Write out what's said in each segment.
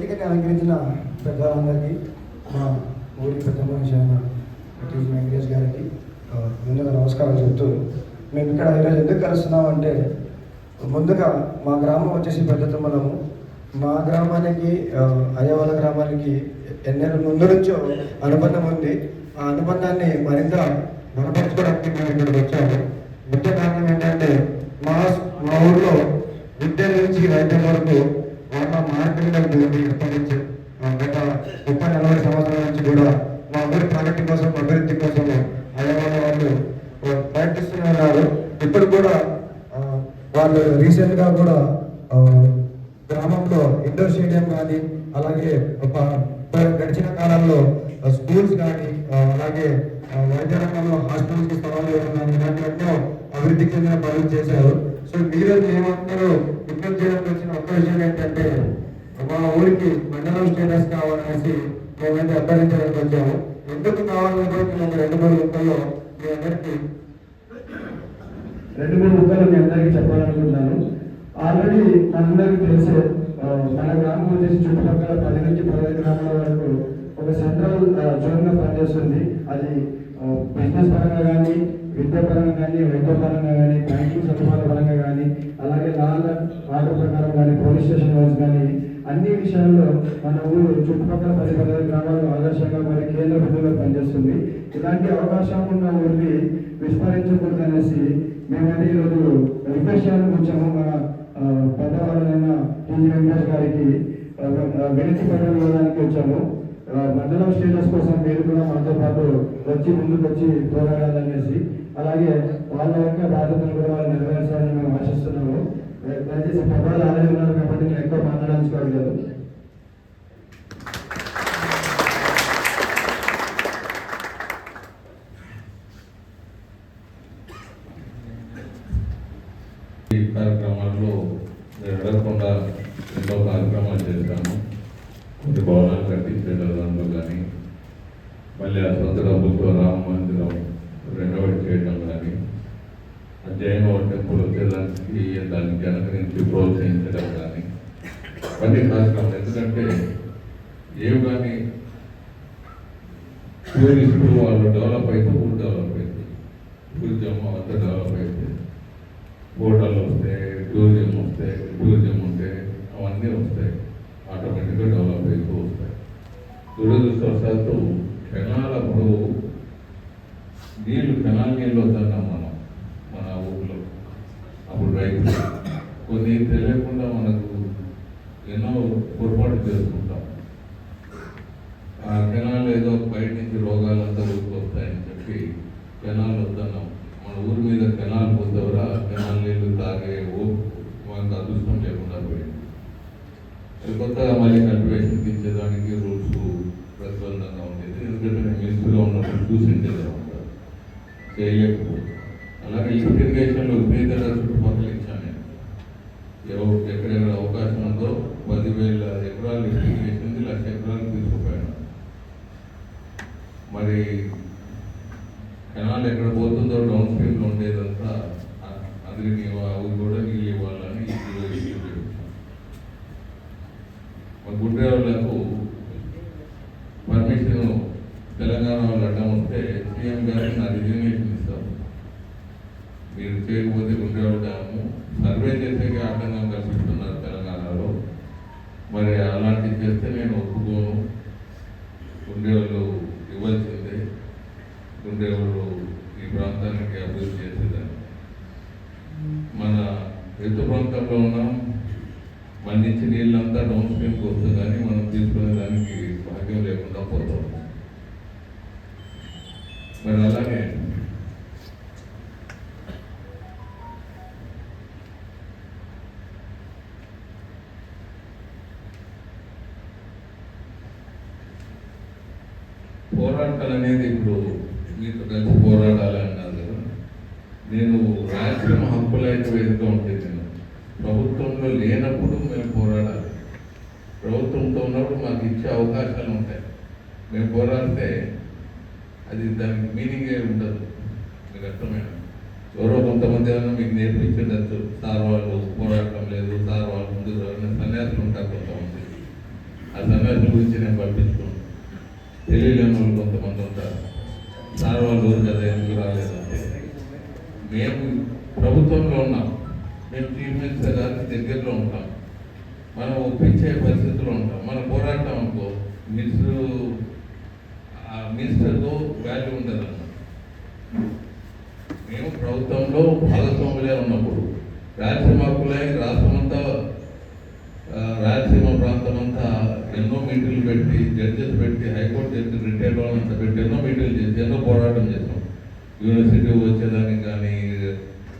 వేదికని అలంకరించిన పెద్దలందరికీ మా ఊరి పెద్ద మనిషి అయిన టీజీ వెంకటేష్ గారికి ముందుగా నమస్కారం చెప్తూ మేము ఇక్కడ ఈరోజు ఎందుకు కలుస్తున్నామంటే ముందుగా మా గ్రామం వచ్చేసి పెద్ద తుమ్మలము. మా గ్రామానికి ఆ, అయ్యవాళ్ళ గ్రామానికి ఎన్నెల ముందు నుంచో అనుబంధం ఉంది. ఆ అనుబంధాన్ని మరింత బలపరచుకోవడానికి మేము ఇక్కడికి వచ్చాము ముఖ్య కారణం ఏంటంటే మా మా ఊర్లో విద్య నుంచి వైద్యం వరకు వాళ్ళ మార్కెట్ ఉంది ఎప్పటి నుంచి ఆ, గత ముప్పై నలభై సంవత్సరాల నుంచి కూడా మా ఊరి ప్రగతి కోసం అభివృద్ధి కోసం అయ్యవాళ్ళ వాళ్ళు ఆ, ప్రయత్నిస్తూనే ఉన్నారు ఇప్పుడు కూడా ఆ, వాళ్ళు రీసెంట్గా కూడా ఆ, గ్రామంలో ఇండోర్ స్టేడియం కానీ అలాగే గడిచిన కాలంలో స్కూల్స్ కానీ అలాగే వైద్య రంగంలో హాస్పిటల్స్ స్థలాలు ఇవ్వడం అభివృద్ధి చెందిన పనులు చేశారు. సో మీరు మేమందరూ విజ్ఞప్తి చేయడానికి వచ్చిన ఒక్క విషయం ఏంటంటే మా ఊరికి మండలం స్టేటస్ కావాలనేసి మేమైతే అభ్యర్థించడానికి వచ్చాము. ఎందుకు కావాలని కూడా మేము ఒక రెండు మూడు ముక్కల్లో మీ అందరికీ రెండు మూడు ముక్కలు మీ అందరికీ చెప్పాలనుకుంటున్నాను. ఆల్రెడీ అందరికీ తెలుసు మన గ్రామం వచ్చేసి చుట్టుపక్కల పది నుంచి పదిహేను గ్రామాల వరకు ఒక సెంట్రల్ జోన్గా పనిచేస్తుంది. అది బిజినెస్ పరంగా కానీ విద్య పరంగా కానీ వైద్య పరంగా కానీ బ్యాంకింగ్ సదుపాయాల పరంగా కానీ అలాగే లాల్ ఆర్డర్ ప్రకారం కానీ పోలీస్ స్టేషన్ వైజ్ కానీ అన్ని విషయాల్లో మన ఊరు చుట్టుపక్కల పది పదిహేను గ్రామాల్లో ఆదర్శంగా మరి కేంద్ర బిందువుగా పనిచేస్తుంది. ఇలాంటి అవకాశం ఉన్న ఊరిని విస్మరించకూడదు అనేసి మేమైతే ఈరోజు రిక్వెస్ట్ చేయాలని వచ్చాము మన పెద్దవాళ్ళైన టీజీ వెంకటేష్ గారికి ఆ, ఆ, వినతి ఇవ్వడానికి వచ్చాము. మండలం స్టేటస్ కోసం మీరు కూడా మనతో పాటు వచ్చి ముందుకు వచ్చి పోరాడాలనేసి అలాగే వాళ్ళ యొక్క బాధ్యతలు కూడా వాళ్ళు నెరవేర్చాలని మేము ఆశిస్తున్నాము. దయచేసి పెద్దవాళ్ళు ఆల్రెడీ ఉన్నారు కాబట్టి నేను ఎక్కువ మాట్లాడాల్సుకోవట్లేదు జరగకుండా ఎన్నో కార్యక్రమాలు చేస్తాము కొన్ని భవనాలు కట్టించే దాంట్లో కానీ. మళ్ళీ ఆ సొంత డబ్బులతో రామ మందిరం రెనోవేట్ చేయడం కానీ. అధ్యయనం టెంపుల్ వచ్చేదానికి దానికి కనుక నుంచి ప్రోత్సహించడం కానీ. ఇవన్నీ కార్యక్రమాలు. ఎందుకంటే ఏవి కానీ టూరిస్టులు వాళ్ళు డెవలప్ అయితే ఊరు డెవలప్ అవుతుంది. టూరిజం అంతా డెవలప్ అయితే హోటల్ వస్తాయి టూరిజం వస్తాయి టూరిజం ఉంటే అవన్నీ వస్తాయి ఆటోమేటిక్గా డెవలప్ అవుతూ వస్తాయి. దురదృష్టవశాత్తు క్షణాలప్పుడు నీళ్ళు క్షణాల నీళ్ళు వద్దన్నాం మనం మన ఊర్లో అప్పుడు రైతులు. కొన్ని తెలియకుండా మనకు ఎన్నో పొరపాటు చేసుకుంటాం. ఆ కెనాల్ ఏదో బయట నుంచి రోగాలంతా ఊరికి వస్తాయని చెప్పి కెనాల్ వద్దన్నాం మన ఊరి మీద కెనాల్ పోతేవరా కెనాల్ నీళ్ళు తాగే ఓ మనకు అదృష్టం లేకుండా పోయింది ఇది కొత్తగా మళ్ళీ కల్టివేషన్ తీసేదానికి రూల్స్ ప్రతిబంధంగా ఉండేది ఎందుకంటే నేను మినిస్టర్గా ఉన్నప్పుడు అలాగే లిఫ్ట్ ఇరిగేషన్లో విపరీతంగా చుట్టుపక్కల ఇచ్చాను. నేను ఎవరు ఎక్కడెక్కడ అవకాశం ఉందో పదివేల ఎకరాలు లిఫ్ట్ ఇరిగేషన్ లక్ష ఎకరాలు తీసుకుపోయాను. మరి కెనాల్ ఎక్కడ పోతుందో డౌన్ స్ట్రీమ్లో ఉండేదంతా అ- అదిని అవి కూడా నీళ్ళు ఇవ్వాలని ఈరోజు ఇష్యూ చేశాం మా గుడ్డే వాళ్ళకు పర్మిషన్ తెలంగాణ వాళ్ళు అడ్డం వస్తే సీఎం గారికి నా రిజిగ్నేషన్ ఇస్తాం మీరు చేయకపోతే గుండెవాళ్ళ డ్యాము సర్వే చేసేకి ఆటంకం కల్పిస్తున్నారు తెలంగాణలో. మరి అలాంటివి చేస్తే నేను ఒప్పుకోను గుండెవాళ్ళు ఇవ్వాల్సిందే గుండెవాళ్ళు ఈ ప్రాంతానికి అభివృద్ధి చేసేదాన్ని మన ఎత్తు ప్రాంతంలో ఉన్నాం మన నుంచి నీళ్ళంతా డౌన్ స్ట్రీమ్కి వస్తుంది కానీ మనం తీసుకునే దానికి భాగ్యం లేకుండా పోతాం మరి అలాగే పోరాటాలు అనేది ఇప్పుడు మీతో కలిసి పోరాడాలి అన్నారు కదా. నేను రాజ్యం హక్కులైన వేదిక ఉంటుంది నేను ప్రభుత్వంలో లేనప్పుడు మేము పోరాడాలి. ప్రభుత్వంతో ఉన్నప్పుడు మాకు ఇచ్చే అవకాశాలు ఉంటాయి. మేము పోరాడితే అది దానికి మీనింగే ఉండదు. మీకు అర్థమైన ఎవరో కొంతమంది ఏమైనా మీకు నేర్పించవచ్చు సార్ వాళ్ళు పోరాటం లేదు సార్ వాళ్ళు ముందు సన్యాసులు ఉంటారు కొంతమంది. ఆ సన్యాసుల గురించి నేను పంపించుకున్నాను తెలియలేని వాళ్ళు కొంతమంది ఉంటారు. సార్ వాళ్ళు రోజు కదా ఎందుకు రాలేదంటే మేము ప్రభుత్వంలో ఉన్నాం. మేము చీఫ్ మినిస్టర్ గారికి దగ్గరలో ఉంటాం. మనం ఒప్పించే పరిస్థితిలో ఉంటాం. మన పోరాటం అనుకో మినిస్టర్ ఆ మినిస్టర్తో వాల్యూ ఉండదు మేము ప్రభుత్వంలో భాగస్వాములే ఉన్నప్పుడు రాయలసీమ రాష్ట్రమంతా రాయలసీమ ప్రాంతం అంతా ఎన్నో మీటింగ్లు పెట్టి జడ్జెస్ పెట్టి హైకోర్టు జడ్జి రిటైర్డ్ వాళ్ళంతా పెట్టి ఎన్నో మీటింగ్లు చేసి ఎన్నో పోరాటం చేసాం యూనివర్సిటీ వచ్చేదానికి కానీ ఇది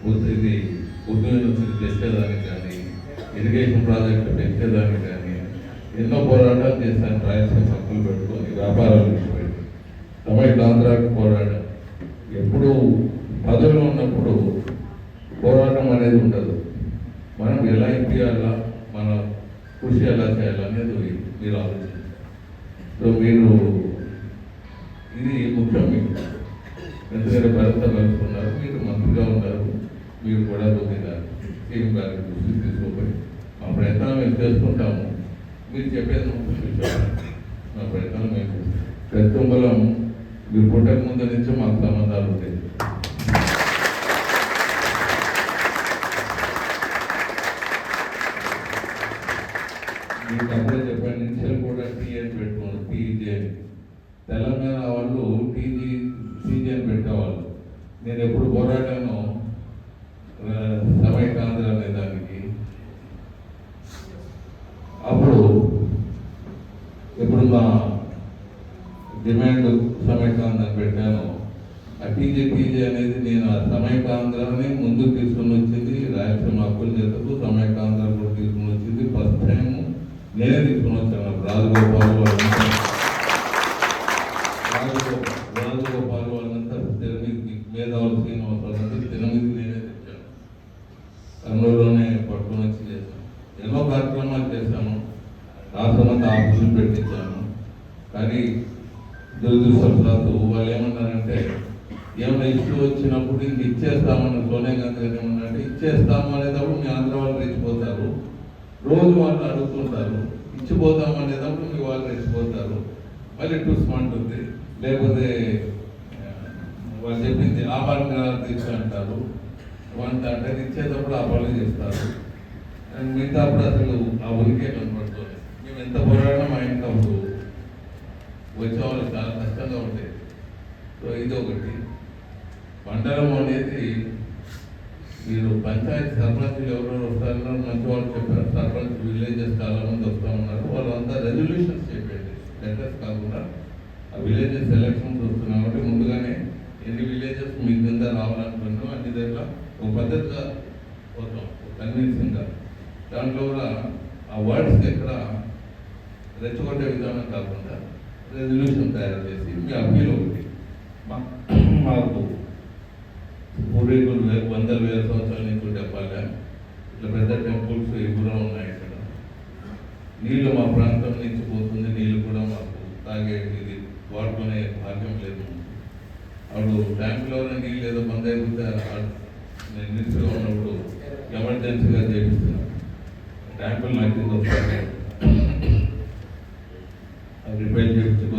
ఉర్దూ యూనివర్సిటీ తెచ్చేదానికి కానీ ఇరిగేషన్ ప్రాజెక్టు పెంచేదానికి కానీ ఎన్నో పోరాటాలు చేశాను రాయలసీమ హక్కులు పెట్టుకొని వ్యాపారాలు పెట్టి తమిళ ఆంధ్రాకి పోరాటం. ఎప్పుడు పదవిలో ఉన్నప్పుడు పోరాటం అనేది ఉండదు. మనం ఎలా ఇప్పియాలా? మన కృషి ఎలా చేయాలనేది మీరు ఆలోచించారు సో మీరు ఇది ముఖ్యం మీకు. ఎందుకంటే భరత కలుపుకున్నారు మీరు మంత్రిగా ఉన్నారు మీరు కూడా కొద్దిగా ఏం గారి దృష్టికి తీసుకోపోయి మా ప్రయత్నాలు మేము చేసుకుంటాము మీరు చెప్పేది మా ప్రయత్నాలు మేము పెత్తుంబలం మీరు పుట్టక ముందు నుంచి మాకు సంబంధాలు ఉండేది మీకు అప్పుడే చెప్పాను ఇన్షియల్ కూడా టీ అని పెట్టుకోండి టీజీ తెలంగాణ వాళ్ళు టీజీ టీజీ అని పెట్టేవాళ్ళు నేను ఎప్పుడు పోరాటాను ఆ, సమైకాంధ్ర అనే దానికి అప్పుడు ఎప్పుడు మా డిమాండ్ సమైకాంధ్ర అని పెట్టాను ఆ టీజీ టీజీ అనేది నేను ఆ సమైకాంధ్రాన్ని ముందుకు తీసుకుని వచ్చింది రాయలసీమ హక్కుల చేతకు సమైకాంధ్ర కూడా తీసుకుని వచ్చింది ఫస్ట్ టైం నేను తీసుకుని వచ్చాను రాజగోపాల్ వాళ్ళంతా రాజగోపాల్ వాళ్ళంతా తెరమిది మేధావులు శ్రీనివాస్ వాళ్ళంతా నేనే తెచ్చాను. కర్నూలులోనే పట్టుకొని వచ్చి చేశాను. ఎన్నో కార్యక్రమాలు చేశాను. రాష్ట్రమంతా ఆఫీసులు పెట్టించాను. కానీ దురదృష్టవశాత్తు వాళ్ళు ఏమన్నారంటే ఏమైనా ఇష్యూ వచ్చినప్పుడు ఇంక ఇచ్చేస్తామని సోనియా గాంధీ గారు ఏమన్నారంటే ఇచ్చేస్తాము అనేటప్పుడు మీ ఆంధ్ర వాళ్ళు రెచ్చిపోతారు. రోజు వాళ్ళు అడుగుతుంటారు ఇచ్చిపోతాం అనేటప్పుడు మీ వాళ్ళు ఇచ్చిపోతారు మళ్ళీ టూస్మ ఉంటుంది లేకపోతే వాళ్ళు చెప్పింది ఆభరణంగా తీర్చి అంటారు. వంట అంటే ఇచ్చేటప్పుడు అపాలు చేస్తారు. అండ్ మిగతాప్పుడు అసలు ఆ ఉనికే కనపడుతుంది. మేము ఎంత పోరాడినా మా ఇంట్లో అప్పుడు వచ్చే వాళ్ళు చాలా కష్టంగా ఉండేది సో ఇది ఒకటి. పంటలం అనేది వీళ్ళు పంచాయతీ సర్పంచులు ఎవరెవరు వస్తారో మంచి వాళ్ళు చెప్పారు. సర్పంచ్ విలేజెస్ చాలా మంది వస్తూ ఉన్నారు. వాళ్ళంతా రెజల్యూషన్స్ చెప్పండి లెటర్స్ కాకుండా ఆ విలేజెస్ ఎలక్షన్స్ వస్తున్నాయి కాబట్టి ముందుగానే ఎన్ని విలేజెస్ మీ కింద రావాలనుకుంటున్నాం అన్ని దగ్గర ఒక పద్ధతిగా పోతాం. కన్విన్సింగ్గా దాంట్లో కూడా ఆ వర్డ్స్ ఎక్కడ రెచ్చగొట్టే విధానం కాకుండా రెజల్యూషన్ తయారు చేసి మీ అప్పీల్ ఒకటి. మాకు పూర్వీకులు వే- వందల వేల సంవత్సరాల నుంచి చెప్పాలి ఇట్లా పెద్ద టెంపుల్స్ ఇవి కూడా ఉన్నాయి ఇక్కడ. నీళ్ళు మా ప్రాంతం నుంచి పోతుంది నీళ్ళు కూడా మాకు తాగే ఇది వాడుకునే భాగ్యం లేదు. అప్పుడు ట్యాంకులో నీళ్ళు ఏదో బంద్ అయిపోతే ఆ- నేను నిలిచిగా ఉన్నప్పుడు ఎమర్జెన్సీగా చేపిస్తున్నాను ట్యాంకులు నాకు అది రిపేర్ చేయించుకో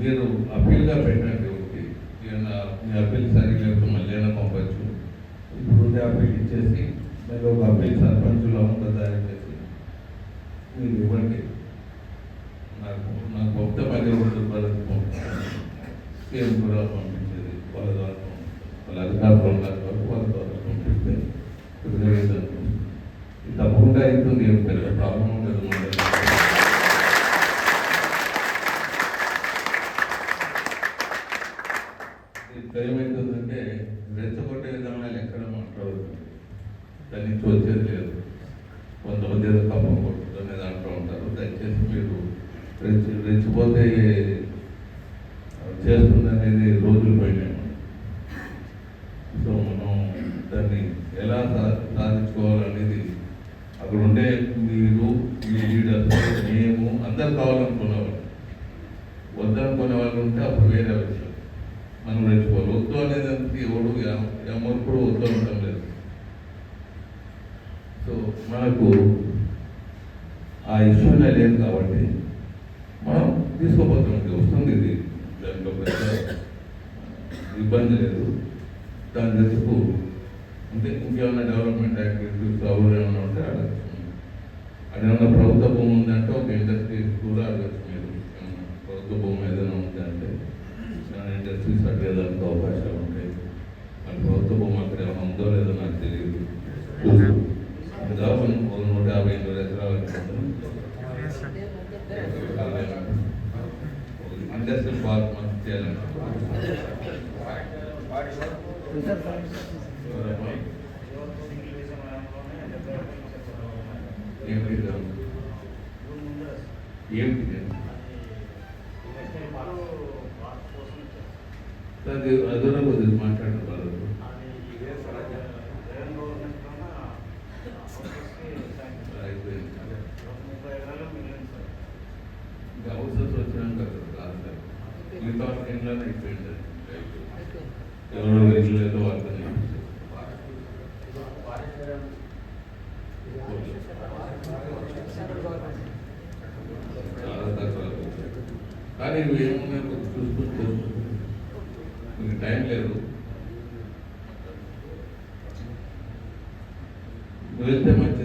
మీరు అప్పీల్గా పెట్టండి మీ అప్పీల్ సరిగ్గా మళ్ళీ పంపచ్చు. ఇప్పుడు ఉండే అప్పీల్ ఇచ్చేసి మీరు ఒక అప్పీల్ సర్పంచులో అమౌంట్ తయారు చేసి మీరు ఇవ్వండి. నాకు నాకు పంపితే పది రోజులు వరకు పంపిస్తాను. సీఎం కూడా పంపించేది వాళ్ళ ద్వారా వాళ్ళ అధికారులు ఉన్నారు కాబట్టి వాళ్ళ ద్వారా పంపిస్తే తప్పకుండా అవుతుంది. ఏం పెద్ద ప్రాబ్లం ఉండదు మన దగ్గర. ఇది ఏమవుతుందంటే రెచ్చగొట్టే విధానాలు ఎక్కడ మాట్లాడుతుంది దాని నుంచి వచ్చేది లేదు. కొంతమంది ఏదో కప్పం అంటూ దాంట్లో ఉంటారు. దయచేసి మీరు రెచ్చి రెచ్చిపోతే చేస్తుంది అనేది రోజులు పోయినాయి సో మనం దాన్ని ఎలా సా- సాధించుకోవాలనేది అక్కడ ఉండే మీరు మీ లీడర్స్ మేము అందరు కావాలనుకునేవాళ్ళు వద్దనుకునే వాళ్ళు ఉంటే అప్పుడు వేరే విషయం. మనం రెచ్చిపోవాలి. వద్దు అనేది ఎవడు ఎవరు కూడా వద్దు ఉండటం మనకు ఆ ఇష్యూనే లేదు కాబట్టి మనం తీసుకోపోతాం వస్తుంది ఇది. దాంట్లో పెద్ద ఇబ్బంది లేదు. దాని ఎందుకు అంటే ఇంకేమైనా డెవలప్మెంట్ యాక్టివిటీస్ కావాలి ఇండస్ట్రియల్ పార్క్ మనం చేయాలంటే ఏమిటి ఏమిటి అది అదొక కొద్దిగా మిగతా అయిపోయింది ఎవరో లేదో చాలా తక్కువ. కానీ ఇవి మీకు టైం లేదు. వెళ్తే మంచి